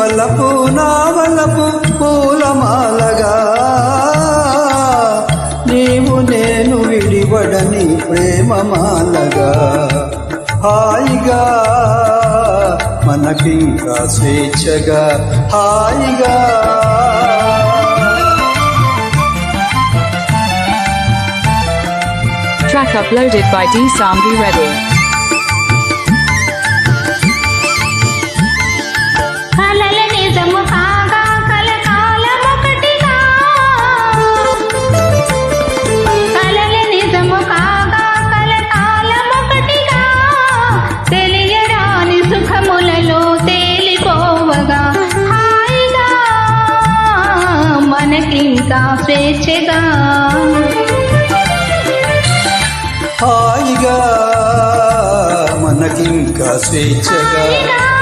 వలపు నా వలపు పూలమాలగా. నీవు నేను విడివడని ప్రేమమాలగా. హాయిగా మనకింకా స్వేచ్ఛగా. హాయిగా. Track uploaded by D Sambi Reddy. మనకింకా స్వేచ్ఛగా హాయిగా మనకింకా స్వేచ్ఛగా. హాయిగా.